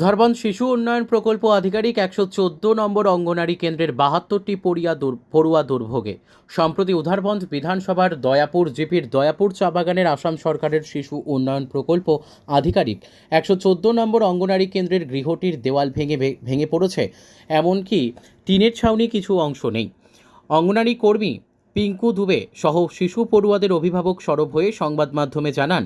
উধারবন শিশু উন্নয়ন প্রকল্প আধিকারিক একশো চোদ্দ নম্বর অঙ্গনারী কেন্দ্রের বাহাত্তরটি পড়িয়া পড়ুয়া দুর্ভোগে। সম্প্রতি উধারবন্দ বিধানসভার দয়াপুর জিপির দয়াপুর চা বাগানের আসাম সরকারের শিশু উন্নয়ন প্রকল্প আধিকারিক একশো চোদ্দ নম্বর অঙ্গনারী কেন্দ্রের গৃহটির দেওয়াল ভেঙে ভেঙে পড়েছে। এমনকি টিনের ছাউনি কিছু অংশ নেই। অঙ্গনারী কর্মী পিঙ্কু দুবে সহ শিশু পড়ুয়াদের অভিভাবক সরব হয়ে সংবাদ মাধ্যমে জানান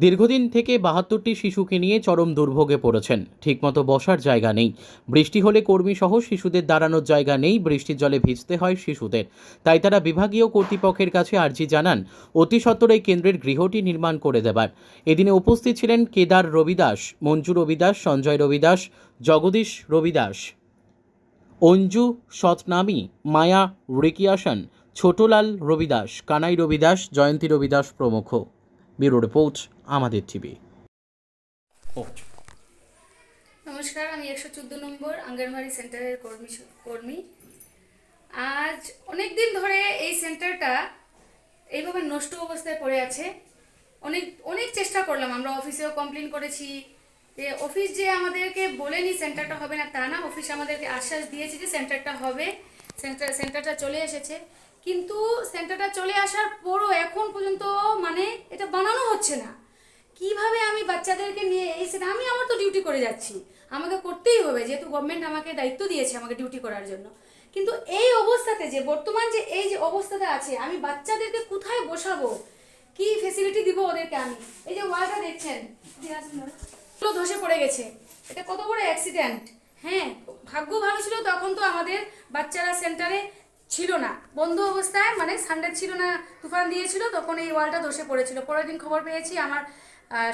দীর্ঘদিন থেকে বাহাত্তরটি শিশুকে নিয়ে চরম দুর্ভোগে পড়েছেন। ঠিকমতো বসার জায়গা নেই। বৃষ্টি হলে কর্মী সহ শিশুদের দাঁড়ানোর জায়গা নেই। বৃষ্টির জলে ভিজতে হয় শিশুদের। তাই তারা বিভাগীয় কর্তৃপক্ষের কাছে আর্জি জানান, অতি সত্বর এই কেন্দ্রের গৃহটি নির্মাণ করে দেবার। এদিনে উপস্থিত ছিলেন কেদার রবিদাস, মঞ্জু রবিদাস, সঞ্জয় রবিদাস, জগদীশ রবিদাস, অঞ্জু সতনামী মায়া রিকিয়াসন, ছোটলাল রবিদাস, কানাই রবিদাস, জয়ন্তী রবিদাস প্রমুখ। ব্যুরো রিপোর্ট আমাদের টিভি। নমস্কার আমি একশো চোদ্দ নম্বর আঙ্গনবাড়ি সেন্টারের কর্মী কর্মী। আজ অনেক দিন ধরে এই সেন্টারটা এইভাবে নষ্ট অবস্থায় পড়ে আছে। অনেক অনেক চেষ্টা করলাম আমরা অফিসেও কমপ্লেন করেছি। যে অফিস যে আমাদেরকে বলেনি সেন্টারটা হবে না তা না অফিস আমাদেরকে আশ্বাস দিয়েছে যে সেন্টারটা হবে সেন্টার সেন্টারটা চলে এসেছে। কিন্তু সেন্টারটা চলে আসার পরও এখন পর্যন্ত হচ্ছে না। কীভাবে আমি বাচ্চাদেরকে নিয়ে এই সেটা আমি আমার তো ডিউটি করে যাচ্ছি। আমাকে করতেই হবে, যেহেতু গভর্নমেন্ট আমাকে দায়িত্ব দিয়েছে আমাকে ডিউটি করার জন্য। কিন্তু এই অবস্থাতে যে, বর্তমান যে, এই যে অবস্থাতে আছে, আমি বাচ্চাদেরকে কোথায় বসাবো? কি ফেসিলিটি দিব ওদেরকে আমি? এই যে ওয়ালটা দেখছেন? ধসে পড়ে গেছে। এটা কত বড় অ্যাক্সিডেন্ট হ্যাঁ ভাগ্য ভালো ছিল তখন তো আমাদের বাচ্চারা সেন্টারে ছিল না। বন্ধু অবস্থায় মানে সানডে ছিল না, তুফান দিয়েছিল, তখন এই ওয়ালটা ধসে পড়েছিল। পরের দিন খবর পেয়েছি, আমার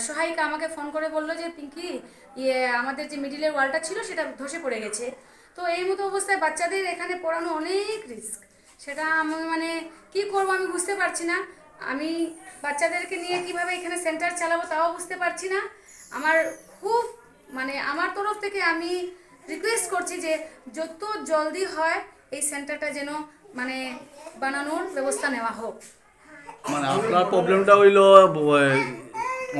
সহায়িকা আমাকে ফোন করে বলল যে, পিঙ্কি ইয়ে আমাদের যে মিডিলের ওয়ালটা ছিল, সেটা ধসে পড়ে গেছে। তো এই মতো অবস্থায় বাচ্চাদের এখানে পড়ানো অনেক রিস্ক সেটা আমি মানে কি করব আমি বুঝতে পারছি না। আমি বাচ্চাদেরকে নিয়ে কীভাবে এখানে সেন্টার চালাবো তাও বুঝতে পারছি না। আমার খুব মানে আমার তরফ থেকে আমি রিকোয়েস্ট করছি যে, যত জলদি হয় এই সেন্টারটা যেন মানে বানানোর ব্যবস্থা নেওয়া হোক। মানে আপনার প্রবলেমটা হইল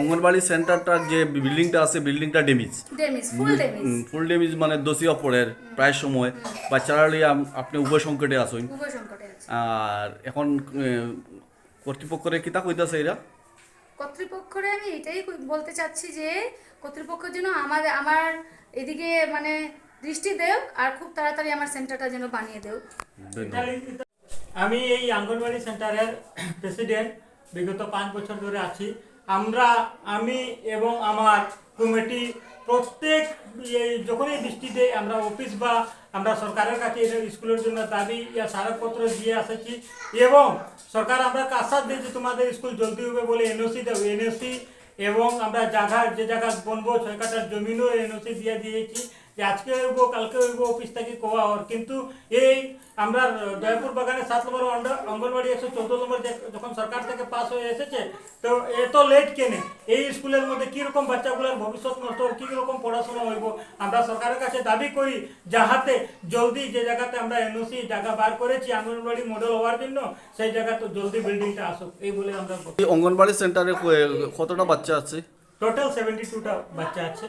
অঙ্গনবাড়ি সেন্টারটার যে বিল্ডিংটা আছে বিল্ডিংটা ড্যামেজ ড্যামেজ ফুল ড্যামেজ মানে দোষীয় অপরের প্রায় সময়। বাচ্চারা আপনি উভয় সংকটে আসুন আর এখন কর্তৃপক্ষরে কিতা কইতাছে এরা? কর্তৃপক্ষরে আমি এটাই বলতে চাচ্ছি যে কর্তৃপক্ষ যেন আমার আমার এদিকে মানে দৃষ্টি দেও আর খুব তাড়াতাড়ি আমার সেন্টারটা যেন বানিয়ে দেও আমি এই আঙ্গনবাড়ি সেন্টারের প্রেসিডেন্ট বিগত পাঁচ বছর ধরে আছি। আমরা, আমি এবং আমার কমিটি প্রত্যেক যখনই বৃষ্টি দেয়, আমরা অফিস বা আমরা সরকারের কাছে স্কুলের জন্য দাবি, ইয়া স্মারকপত্র দিয়ে আসেছি এবং সরকার আমরা আশ্বাস দিই যে তোমাদের স্কুল জলদি হবে বলে এনওসি দেবো। এনওসি এবং আমরা জায়গা, যে জায়গা বনবো, ছয় কাটার জমিনও এনওসি দিয়ে দিয়েছি। যে আজকে হইব কালকে হইব অফিস থেকে কোয়া হওয়ার কিন্তু এই আমরা দয়াপুর বাগানে সাত নম্বর অঙ্গনবাড়ি একশো চোদ্দ নম্বর যখন সরকার থেকে পাস হয়ে এসেছে তো এত লেট কেনে। এই স্কুলের মধ্যে কীরকম বাচ্চাগুলোর ভবিষ্যৎ নষ্ট হবে কীরকম পড়াশোনা হইব? আমরা সরকারের কাছে দাবি করি যাহাতে জলদি যে জায়গাতে আমরা এনওসি জায়গা বার করেছি অঙ্গনবাড়ি মডেল হওয়ার জন্য সেই জায়গাতে জলদি বিল্ডিংটা আসুক। এই বলে আমরা অঙ্গনবাড়ি সেন্টারে কতটা বাচ্চা আছে? টোটাল সেভেন্টি টুটা বাচ্চা আছে।